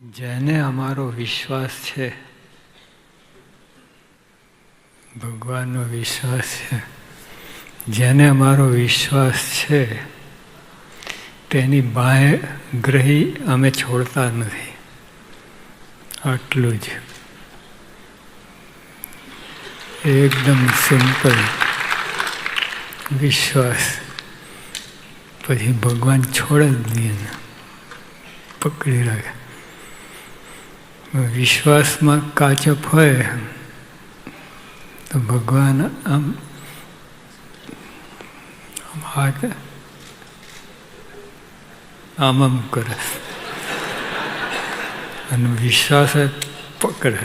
જેને અમારો વિશ્વાસ છે. ભગવાનનો વિશ્વાસ છે. જેને અમારો વિશ્વાસ છે, તેની બાહ્ય ગ્રહી અમે છોડતા નથી. આટલું જ. એકદમ સિમ્પલ વિશ્વાસ. પછી ભગવાન છોડે જ નહીં પકડી રાખે. વિશ્વાસમાં કાચપ હોય તો ભગવાન આમ હાથ આમ આમ કરે. અને વિશ્વાસ પકડે.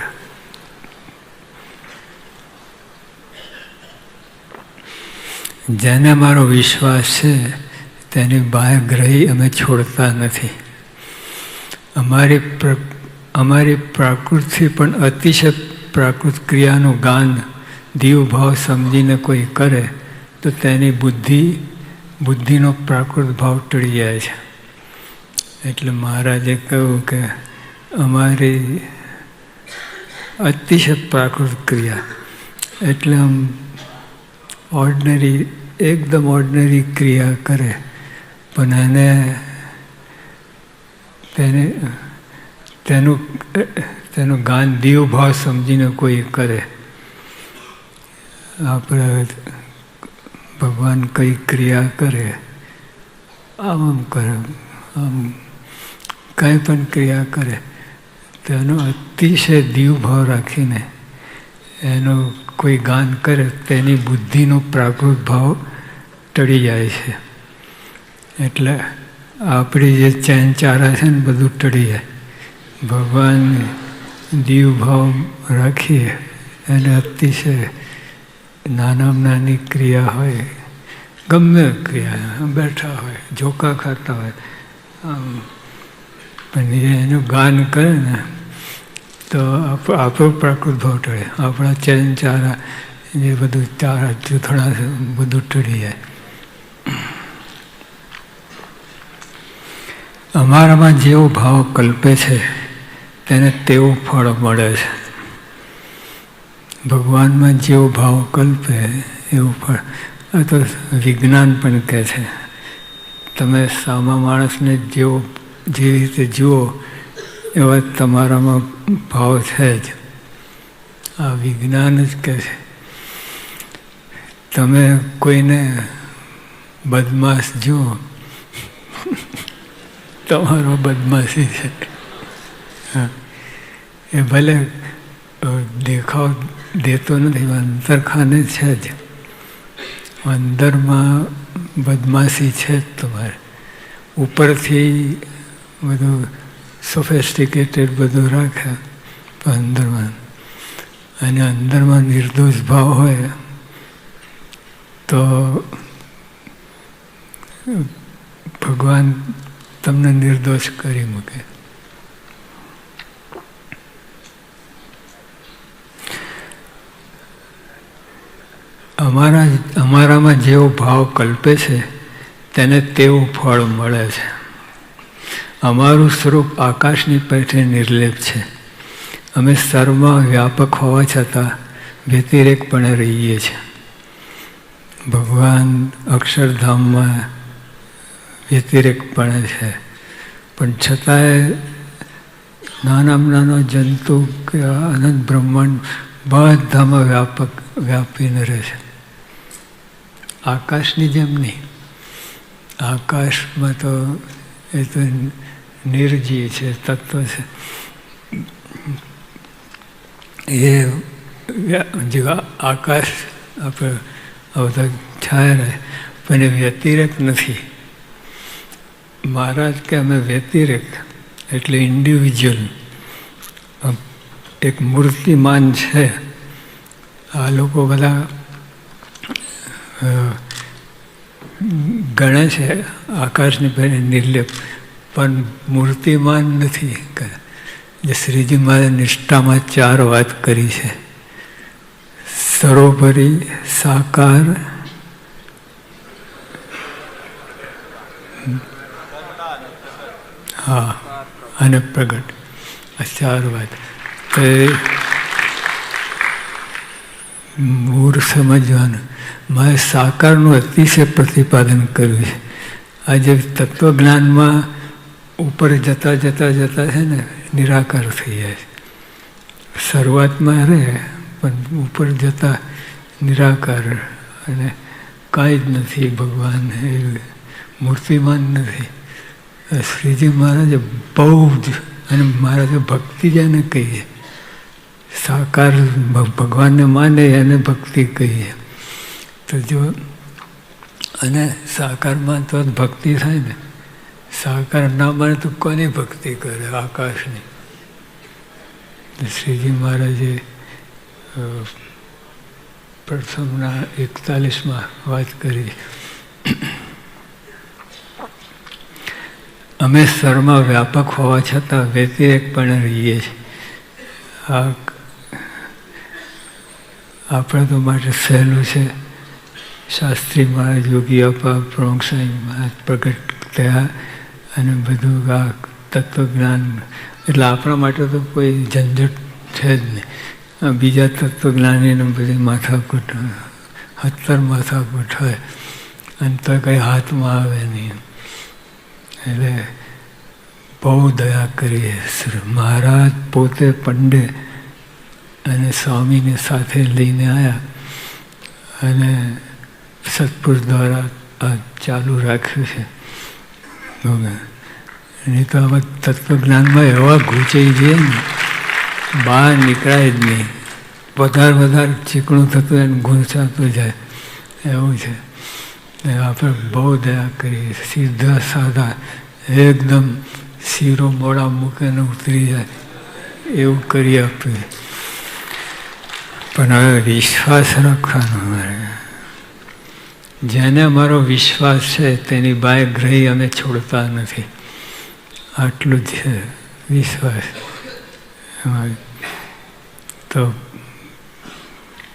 જેને મારો વિશ્વાસ છે, તેની બહાર ગ્રહી અમે છોડતા નથી. અમારી અમારી પ્રાકૃતિ પણ અતિશય પ્રાકૃત ક્રિયાનું ગાન દીવ ભાવ સમજીને કોઈ કરે, તો તેની બુદ્ધિ, બુદ્ધિનો પ્રાકૃત ભાવ ટળી જાય છે. એટલે મહારાજે કહ્યું કે અમારી અતિશય પ્રાકૃત ક્રિયા, એટલે આમ ઓર્ડનરી એકદમ ઓર્ડનરી ક્રિયા કરે, પણ એને, તેને તેનું તેનું ગાન દીવ ભાવ સમજીને કોઈ કરે. આપણે ભગવાન કઈ ક્રિયા કરે, આમ આમ કરે, આમ કંઈ પણ ક્રિયા કરે, તેનો અતિશય દીવ ભાવ રાખીને એનું કોઈ ગાન કરે, તેની બુદ્ધિનો પ્રાકૃત ભાવ ટળી જાય છે. એટલે આપણી જે ચેન ચારા છે ને બધું ટળી જાય. ભગવાન દીવ ભાવ રાખીએ એને અતિશય નાનામાં નાની ક્રિયા હોય, ગમે ક્રિયા, બેઠા હોય, ઝોકા ખાતા હોય, આમ, પણ એનું ગાન કરે ને, તો આપ- આપણો પ્રાકૃત ભાવ ટળે. આપણા ચેન ચારા, જે બધું ચારા જૂથણા બધું ટળી જાય. અમારામાં જેવો ભાવ કલ્પે છે તેને તેવું ફળ મળે છે. ભગવાનમાં જેવો ભાવ કલ્પે એવું ફળ. આ તો વિજ્ઞાન પણ કહે છે. તમે સામા માણસને જેવો જે રીતે જુઓ, એવા તમારામાં ભાવ છે જ. આ વિજ્ઞાન જ કહે છે. તમે કોઈને બદમાશ જુઓ, તમારો બદમાશી છે. એ ભલે દેખાવ દેતો નથી અંતરખાને છે જ. અંદરમાં બદમાશી છે જ તમારે. ઉપરથી બધું સોફેસ્ટિકેટેડ બધું રાખે અંદરમાં. અને અંદરમાં નિર્દોષ ભાવ હોય, તો ભગવાન તમને નિર્દોષ કરી મૂકે. અમારા અમારામાં જેવો ભાવ કલ્પે છે, તેને તેવું ફળ મળે છે. અમારું સ્વરૂપ આકાશની પેઠે નિર્લેપ છે. અમે સર્વમાં વ્યાપક હોવા છતાં વ્યતિરેકપણે રહીએ છીએ ભગવાન અક્ષરધામમાં વ્યતિરેકપણે છે. પણ છતાંય નાનામાં નાનો જંતુ કે અનંત બ્રહ્માંડ બધામાં વ્યાપક, વ્યાપીને રહે છે. આકાશની જેમ નહીં. આકાશમાં તો એ તો નિર્જીવ છે, તત્વ છે. એ જેવા આકાશ આપણે અવતા છાયા રહે, પણ એ વ્યતિરેક નથી. મહારાજ કે અમે વ્યતિરેક, એટલે ઇન્ડિવિજ્યુઅલ એક મૂર્તિમાન છે. આ લોકો બધા ગણે છે, આકાશની પહેરે નિર્લેપ, પણ મૂર્તિમાન નથી. જે શ્રીજી મહારાજ નિષ્ઠામાં ચાર વાત કરી છે. સરોવરી સાકાર, હા, અને પ્રગટ. આ ચાર વાત. તો મૂળ સમજવાનું. મારે સાકારનું અતિશય પ્રતિપાદન કર્યું છે. આજે તત્વજ્ઞાનમાં ઉપર જતા જતા જતા છે ને, નિરાકાર થઈ જાય છે. શરૂઆતમાં રહે, પણ ઉપર જતા નિરાકાર અને કાંઈ જ નથી ભગવાન, એ મૂર્તિમાન નથી. શ્રીજી મહારાજે બહુ જ, અને મહારાજે ભક્તિ જેને કહીએ, સાકાર ભગવાનને માને એને ભક્તિ કહીએ. તો જો અને સાકારમાં તો ભક્તિ થાય ને. સાકાર ના માને તો કોની ભક્તિ કરે? આકાશની. શ્રીજી મહારાજે પ્રથમના એકતાલીસમાં વાત કરી. અમે સ્વરમાં વ્યાપક હોવા છતાં વ્યતિરેક પણ રહીએ છીએ. આ આપણે તો માટે સહેલું છે. શાસ્ત્રી મહારાજ યોગી આપા મહારાજ પ્રગટ થયા અને બધું આ તત્વજ્ઞાન, એટલે આપણા માટે તો કોઈ ઝંઝટ છે જ નહીં. બીજા તત્વજ્ઞાનીને બધી માથાકૂટ હત્તર માથાકૂટ હોય, અને તો કંઈ હાથમાં આવે નહીં. એટલે બહુ દયા કરીએ મહારાજ પોતે પંડે અને સ્વામીને સાથે લઈને આવ્યા અને સત્પુરુષ દ્વારા આ ચાલુ રાખ્યું છે. નહીં તો આમાં તત્વજ્ઞાનમાં એવા ઘૂંચાઈ જઈએ ને, બહાર નીકળાય જ નહીં. વધારે વધારે ચીકણું થતું એને ઘૂંચાતું જાય. એવું છે. આપણે બહુ દયા કરીએ સીધા સાધા. એકદમ શીરો મોડા મૂકીને ઉતરી જાય. એવું કરી આપીએ. પણ હવે વિશ્વાસ રાખવાનો અમારે જેને અમારો વિશ્વાસ છે, તેની બાય ગ્રહી અમે છોડતા નથી. આટલું જ વિશ્વાસ. તો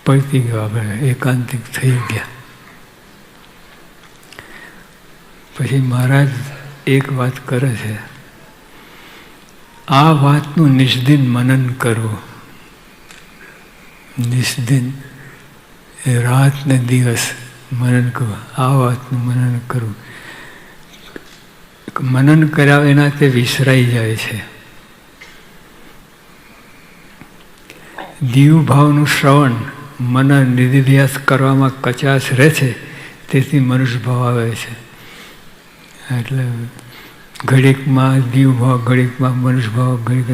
પડતી ગયો આપણે, એકાંતિક થઈ ગયા. પછી મહારાજ એક વાત કરે છે, આ વાતનું નિષ્દિન મનન કરવું. નિષ્દિન રાત ને દિવસ મનન કરવું આ વાતનું મનન કરવું મનન કર્યા એના તે વિસરાઈ જાય છે. દીવ ભાવનું શ્રવણ મનન નિધિધ્યાસ કરવામાં કચાશ રહે છે, તેથી મનુષ્ય ભાવ આવે છે. એટલે ઘડીકમાં દીવ ભાવ ઘડીકમાં મનુષ્ય ભાવ ઘડીક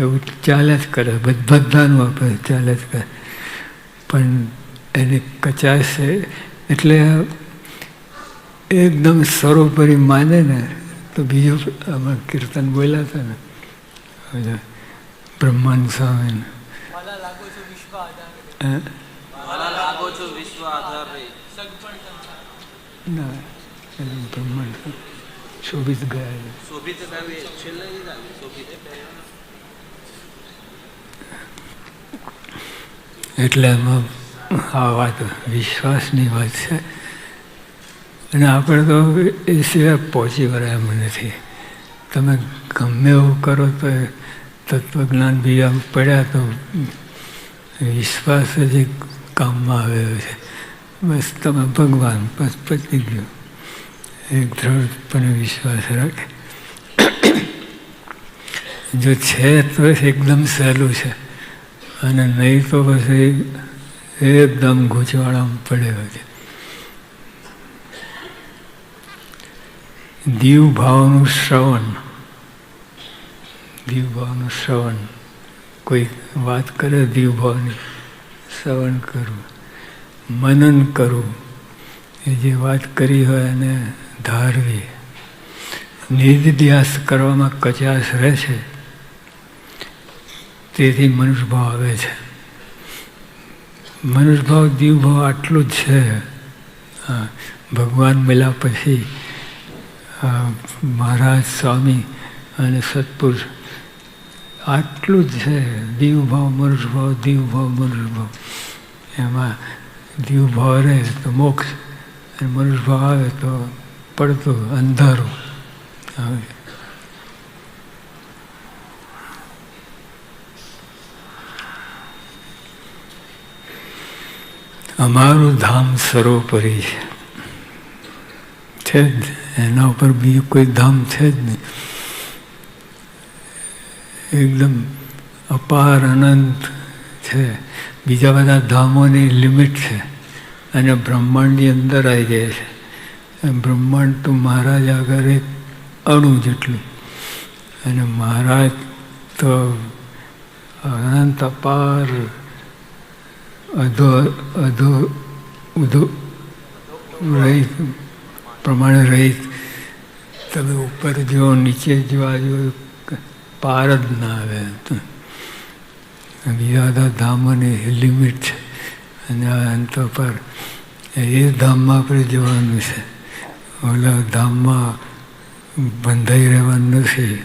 એવું ચાલે જ કરે બધાનું આપણે ચાલે જ કરે. પણ એની કચાશ એટલે એકદમ સરોપરી માને ને તો બીજું આમાં કીર્તન બોલ્યા હતા ને બ્રહ્માંડ સ્વામી ના. બ્રહ્માંડ શોભિત ગયા એટલે એમાં આ વાત વિશ્વાસની વાત છે. અને આપણે તો એ સિવાય પહોંચી વળાય એમ નથી. તમે ગમે એવું કરો તો તત્વજ્ઞાન બીજા પડ્યા તો વિશ્વાસ જ કામમાં આવ્યો છે. બસ તમે ભગવાન બસ પતી ગયો. એક દ્રઢપણે વિશ્વાસ રાખે. જો છે તો એકદમ સહેલું છે. અને નહીં તો પછી એકદમ ગૂંચવાળામાં પડેલો છે. દીવ ભાવનું શ્રવણ. દીવ ભાવનું શ્રવણ. કોઈ વાત કરે દીવ ભાવની, શ્રવણ કરવું મનન કરવું એ જે વાત કરી હોય એને ધારવી. નિર્ધ્યાસ કરવામાં કચાશ રહે છે તેથી મનુષ્ય ભાવ આવે છે. મનુષ્ય ભાવ દીવ ભાવ આટલું જ છે. ભગવાન મળ્યા પછી મહારાજ, સ્વામી અને સત્પુરુષ, આટલું જ છે. દીવ ભાવ દીવભાવ મનુષ્યભાવ. દીવ ભાવ મનુષ્ય એમાં દીવ ભાવ રહે તો મોક્ષ, અને મનુષ્યભાવ આવે તો પડતું અંધારું. આવે અમારું ધામ સર્વોપરી છે. છે જ એના ઉપર બીજું કોઈ ધામ છે જ નહીં. એકદમ અપાર અનંત છે. બીજા બધા ધામોની લિમિટ છે. અને બ્રહ્માંડની અંદર આવી જાય છે. બ્રહ્માંડ તો મહારાજ આગળ એક અણુ જેટલું. અને મહારાજ તો અનંત અપાર અધો અધો, ઉધો રહી પ્રમાણે રહી તમે ઉપર જો નીચે જોવા જો પાર જ ના આવે. બીજા બધા ધામોની લિમિટ. છે અને અંત પર એ ધામમાં આપણે જવાનું છે. ઓલા ધામમાં બંધાઈ રહેવાનું નથી.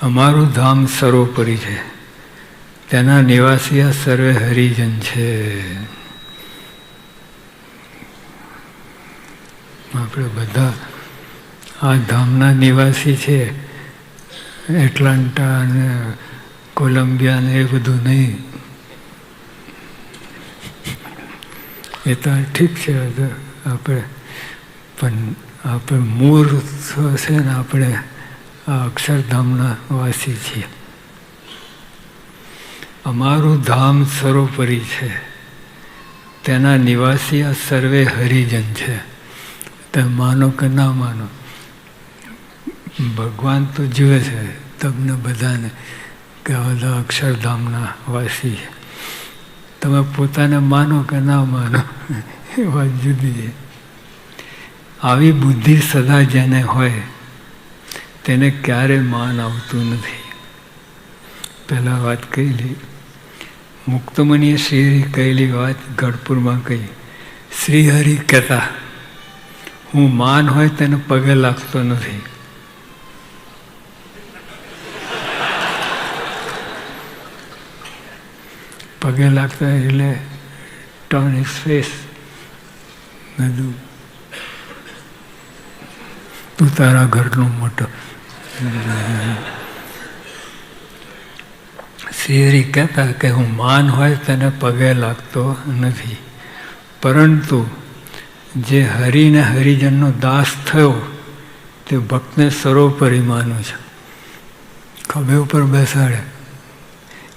અમારું ધામ સર્વોપરી છે. તેના નિવાસી આ સર્વે હરિજન છે. આપણે બધા આ ધામના નિવાસી છે. એટલાન્ટા અને કોલંબિયા ને એ બધું નહીં. એ તો ઠીક છે, આપણે પણ આપણે મૂળ છે ને આપણે આ અક્ષરધામના વાસી છીએ. અમારું ધામ સર્વોપરી છે. તેના નિવાસી આ સર્વે હરિજન છે. તમે માનો કે ના માનો, ભગવાન તો જુએ છે તમને બધાને કે બધા અક્ષરધામના વાસી છે. તમે પોતાને માનો કે ના માનો, એ વાત જુદી છે. આવી બુદ્ધિ સદા જેને હોય તેને ક્યારે માન આવતું નથી? પહેલાં વાત કહેલી. મુક્તમણીએ શ્રીહરિ કહેલી વાત ગઢપુરમાં કહી, શ્રીહરિ કહેતા, હું માન હોય તેને પગે લાગતો નથી. પગે લાગતા એટલે ટર્ન ઇઝ ફેસ બધું તું તારા ઘરનું મોટો શ્રીહરિ કહેતા કે હું માન હોય તેને પગે લાગતો નથી. પરંતુ જે હરિને હરિજનનો દાસ થયો, તે ભક્તને સર્વોપરી માનું છે. ખભે ઉપર બેસાડે.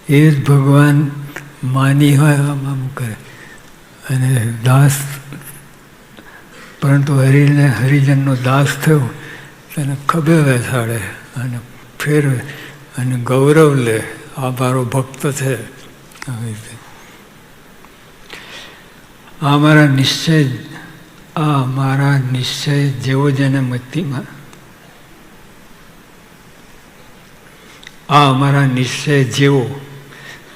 એ જ ભગવાન માની હોય આમ આમ કરે. અને દાસ, પરંતુ હરિને હરિજનનો દાસ થયો તેને ખભે બેસાડે અને ફેરવે અને ગૌરવ લે. આ મારો ભક્ત છે. આવી રીતે. આ મારા નિશ્ચય, આ મારા નિશ્ચય જેવો જેને મતિમાં. આ અમારા નિશ્ચય જેવો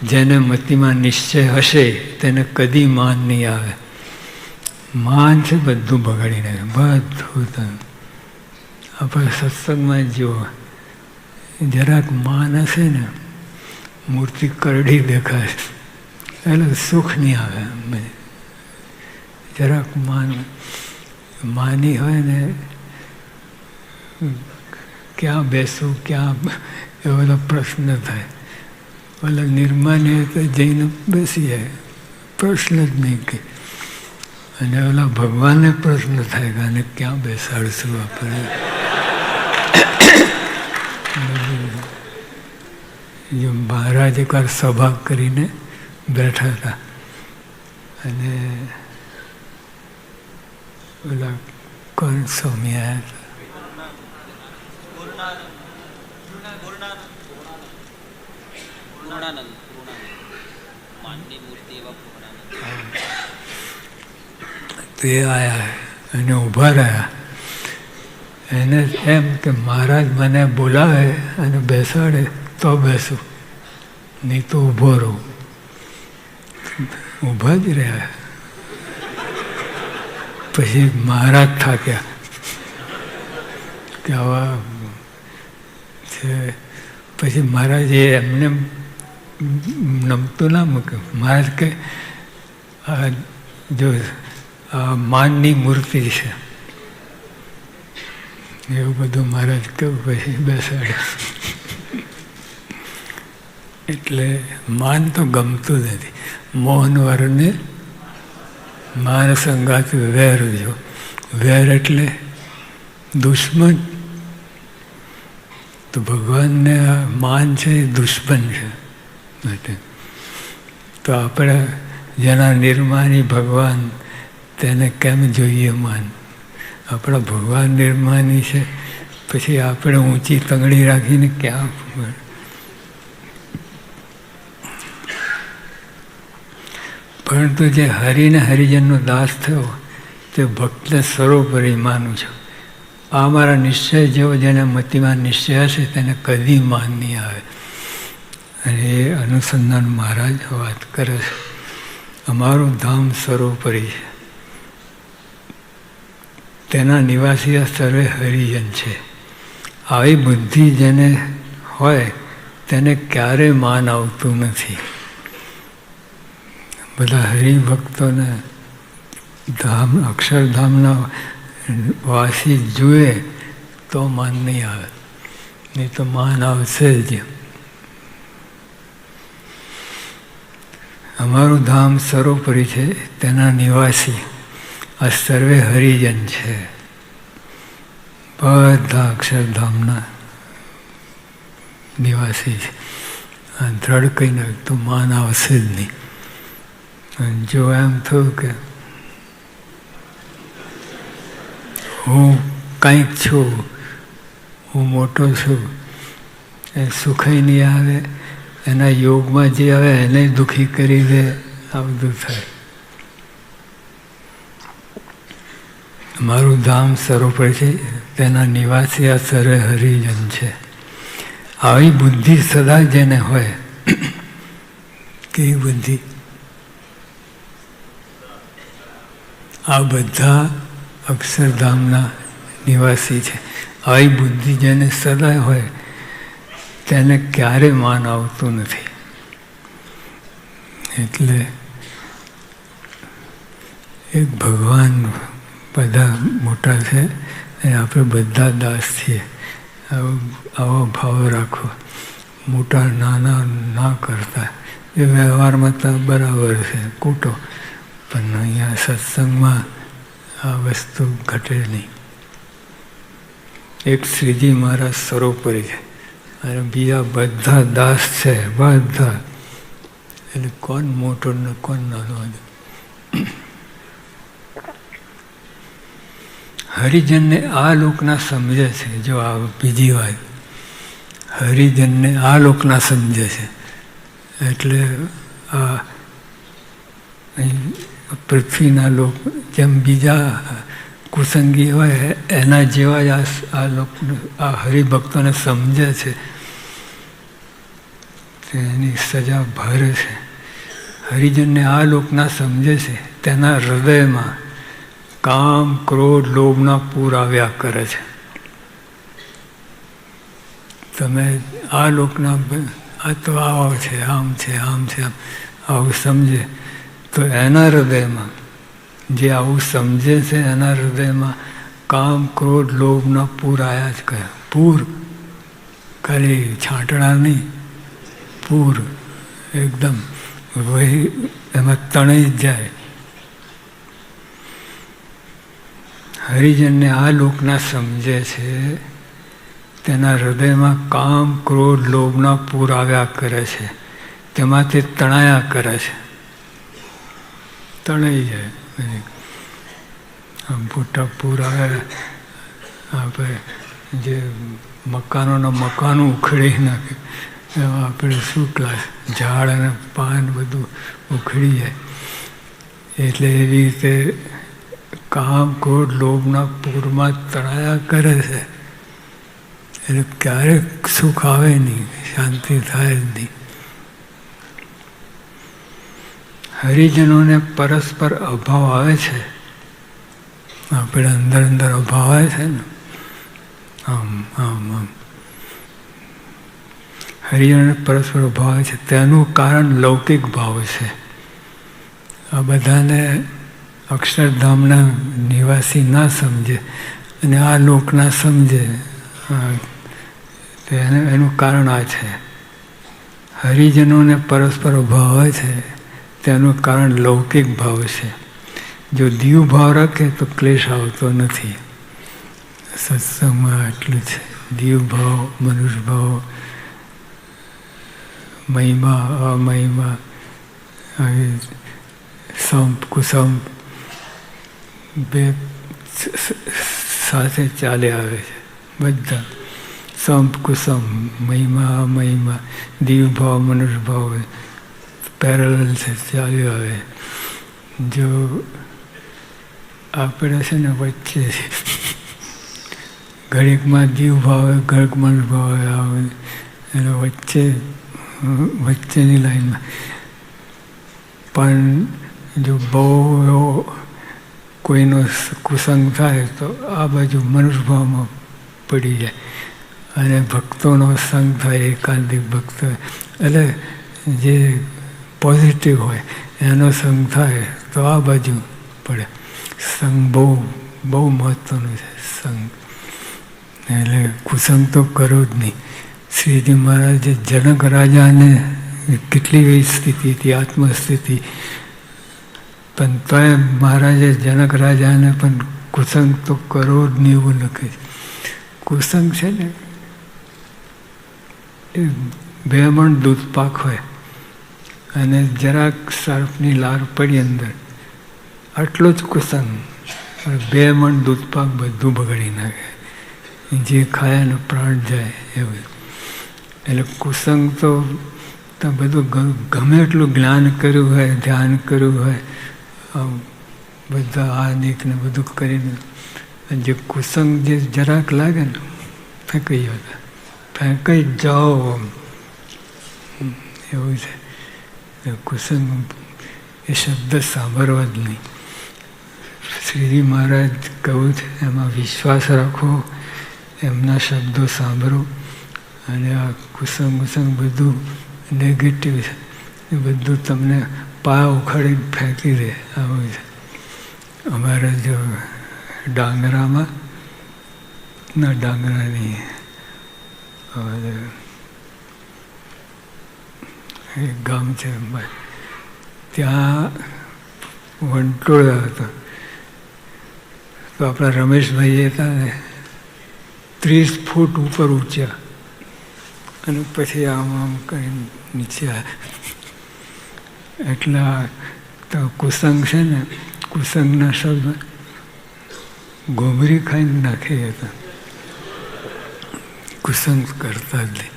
જેને મતિમાં નિશ્ચય હશે તેને કદી માન નહીં આવે. માન છે બધું બગાડી નાખે બધું આપણે સત્સંગમાં જુઓ જરાક માન હશે ને, મૂર્તિ કરડી દેખાય. એટલે સુખ નહીં આવે જરાક માન, માની હોય ને, ક્યાં બેસું, ક્યાં એ બધો પ્રશ્ન થાય. ઓલા નિર્માને તો જઈને બેસી જાય. પ્રશ્ન જ નહીં કે. અને ઓલા ભગવાનને પ્રશ્ન થાય કે આને ક્યાં બેસાડશું આપણે? જો મહારાજ એકવાર સભા કરીને બેઠા હતા. અને ઓલા કોણ સ્વામી આવ્યા હતા તે આવ્યા અને ઊભા રહ્યા. એને એમ કે મહારાજ, મને બોલાવે અને બેસાડે, તો બેસું. નહીં તો ઊભો રહું. ઊભા જ રહ્યા. પછી મહારાજ થાક્યા. કે આવા છે. પછી મહારાજે એમને નમતું ના મૂક્યું. મહારાજ કે આ જો, આ માનની મૂર્તિ છે. એવું બધું મહારાજ કેવું પછી બેસાડે. એટલે માન તો ગમતું નથી. મોહન વરને માન સંગાત વેર જો. વેર એટલે દુશ્મન. તો ભગવાનને આ માન છે એ દુશ્મન છે. માટે તો આપણે જેના નિર્માણી ભગવાન તેને કેમ જોઈએ માન? આપણા ભગવાન નિર્માની છે. પછી આપણે ઊંચી તંગડી રાખીને ક્યાં પરંતુ જે હરિને હરિજનનો દાસ થયો, તે ભક્ત સ્વરૂપ માનું છું. આ મારા નિશ્ચય જેવો જેને મતિમાં નિશ્ચય હશે, તેને કદી માન નહીં આવે. અને એ અનુસંધાન મહારાજ વાત કરે છે. અમારું ધામ સર્વોપરી છે. તેના નિવાસી આ સર્વે હરિજન છે. આવી બુદ્ધિ જેને હોય, તેને ક્યારે માન આવતું નથી. બધા હરિભક્તોને ધામ, અક્ષરધામના વાસી જુએ તો માન નહીં આવે. નહીં તો માન આવશે જ. અમારું ધામ સર્વોપરી છે તેના નિવાસી. આ સર્વે હરિજન છે. બધા અક્ષરધામના નિવાસી છે. આ દ્રઢ કહીને તો માન આવશે જ નહીં. અને જો એમ થયું કે હું કંઈક છું, હું મોટો છું, એ સુખય નહીં આવે, એના યોગમાં જે આવે, એને દુઃખી કરી દે, આ બધું થાય. મારું ધામ સરોપર છે, તેના નિવાસી આ સરે હરિજન છે. આવી બુદ્ધિ સદા જેને હોય, કેવી બુદ્ધિ? આ બધા અક્ષરધામના નિવાસી છે. આવી બુદ્ધિ જેને સદા હોય, તેને ક્યારે માન આવતું નથી. એટલે એક ભગવાન બધા મોટા છે, એ આપણે બધા દાસ છીએ. આવો ભાવ રાખો. મોટા નાના ના કરતા. એ વ્યવહારમાં તો બરાબર છે, કૂટો. પણ અહીંયા સત્સંગમાં આ વસ્તુ ઘટે નહીં. એક શ્રીજી મહારાજ સરોપરી છે. અને બીજા બધા દાસ છે, બધા. એટલે કોણ મોટો ને કોણ નાનો હરિજનને આ લોકના સમજે છે, જો આ બીજી વાત. હરિજનને આ લોકના સમજે છે. એટલે આ પૃથ્વીના લોક, જેમ બીજા કુસંગી હોય, એના જેવા જ આ લોક આ હરિભક્તોને સમજે છે. તેની સજા ભરે છે. હરિજનને આ લોકના સમજે છે. તેના હૃદયમાં કામ, ક્રોધ, લોભના પૂર આવ્યા કરે છે. તમે આ લોકના આ તો આવો છે, આમ છે આમ છે, આમ. આવું સમજે તો એના હૃદયમાં, જે આવું સમજે છે એના હૃદયમાં કામ, ક્રોધ, લોભના પૂર આયા જ કરે. પૂર, ખાલી છાંટણા નહીં. પૂર એકદમ વહી, એમાં તણાઈ જ જાય. હરિજનને આ લોકના સમજે છે, તેના હૃદયમાં કામ, ક્રોધ, લોભના પૂર આવ્યા કરે છે. તેમાંથી તણાયા કરે છે. તણાઈ જાય. મોટા પૂર આવે. આપણે જે મકાનોના મકાનો ઉખડી નાખે, એમાં આપણે શું ક્લાસ ઝાડ અને પાન બધું ઉખડી જાય. એટલે એવી રીતે કામ ક્રોધ લોભના પૂરમાં તણાયા કરે છે. એટલે ક્યારેક સુખ આવે નહીં, શાંતિ થાય જ નહીં. હરિજનોને પરસ્પર અભાવ આવે છે. આપણે અંદર અંદર અભાવ આવે છે ને. આમ આમ આમ. હરિજનોને પરસ્પર અભાવ આવે છે. તેનું કારણ લૌકિક ભાવ છે. આ બધાને અક્ષરધામના નિવાસી ના સમજે અને આ લોકના સમજે. એને કારણ આ છે. હરિજનોને પરસ્પર ભાવ છે, તેનું કારણ લૌકિક ભાવ છે. જો દીવ ભાવ રાખે તો ક્લેશ આવતો નથી. સત્સંગમાં એટલું છે. દીવ ભાવ, મનુષ્ય ભાવ, મહિમા, અમહિમા સંપ, કુસંપ બે સાથે ચાલે આવે છે. બધા. સંપ કુસમ મહિમા મહિમા દીવ ભાવ મનુષ્ય ભાવ પેરેલ છે ચાલ્યો આવે. જો આપણે છે ને વચ્ચે ઘડીકમાં દીવ ભાવે ઘડીક મનુષ્ય ભાવે આવે એટલે વચ્ચે, વચ્ચેની લાઈનમાં. પણ જો બહુ એવો કોઈનો કુસંગ થાય તો આ બાજુ મનુષ્યભાવમાં પડી જાય. અને ભક્તોનો સંગ થાય એકાંતિક ભક્ત એટલે જે પોઝિટિવ હોય, એનો સંગ થાય તો આ બાજુ પડે. સંગ બહુ બહુ મહત્ત્વનું છે સંગ એટલે કુસંગ તો કરો જ નહીં. શ્રીજી મહારાજે જનક રાજાને કેટલી એવી સ્થિતિ હતી, આત્મસ્થિતિ પણ તોય મહારાજે જનક રાજાને પણ કુસંગ તો કરોડ એવું લખે કુસંગ છે ને, એ બે મણ દૂધ પાક હોય અને જરાક સર્ફની લાર પડી અંદર. આટલો જ કુસંગ. બે મણ દૂધ પાક બધું બગાડી નાખે. જે ખાય એનો પ્રાણ જાય એવું. એટલે કુસંગ તો બધું ગમે એટલું જ્ઞાન કર્યું હોય, ધ્યાન કર્યું હોય બધા આ ને બધું કરીને જે કુસંગ જે જરાક લાગે ને, ફેંકી જતા ફેંકાઈ જાઓ આમ. એવું છે. કુસંગ એ શબ્દ સાંભળવા જ નહીં. શ્રીજી મહારાજ કહું છે, એમાં વિશ્વાસ રાખો, એમના શબ્દો સાંભળો. અને આ કુસંગ કુસંગ બધું નેગેટિવ છે. એ બધું તમને પા ઉખાડીને ફેંકી દે. આવું અમારા જો ડાંગરામાં, ના, ડાંગરાની એક ગામ છે ત્યાં વંટોળા હતા. તો આપણા રમેશભાઈ હતા ને ત્રીસ ફૂટ ઉપર ઊંચ્યા. અને પછી આમ આમ કરીને નીચે એટલા તો કુસંગ છે ને, કુસંગના શબ્દ ગોમરી ખાઈને નાખી હતા કુસંગ કરતા જ નહીં.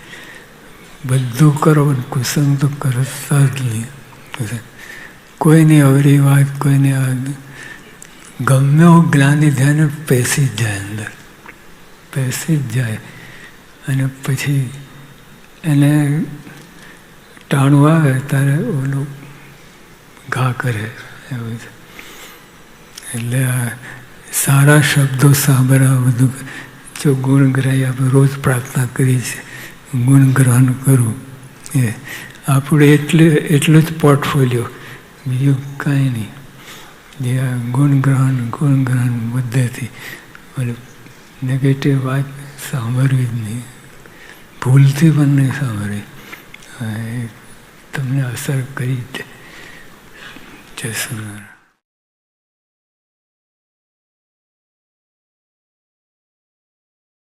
બધું કરો કુસંગ તો કરતા જ નહીં. કોઈની અવરી વાત, કોઈની ગમે એવું જ્ઞાની ધ્યાન પેસી જ જાય અંદર. પેસી જ જાય. અને પછી એને ટાણું આવે, ત્યારે ઓલું ઘા કરે. એવું છે. એટલે આ સારા શબ્દો સાંભળવા બધું જો ગુણ ગ્રહી આપણે રોજ પ્રાર્થના કરીએ છીએ, ગુણ ગ્રહણ કરવું એ આપણે એટલે, એટલું જ પોર્ટફોલિયો. બીજું કાંઈ નહીં. જે આ ગુણ ગ્રહણ ગુણ ગ્રહણ બધેથી નેગેટિવ વાત સાંભળવી જ નહીં. ભૂલથી પણ નહીં સાંભળવી. તમને અસર કરી જ જય સુનારાયણ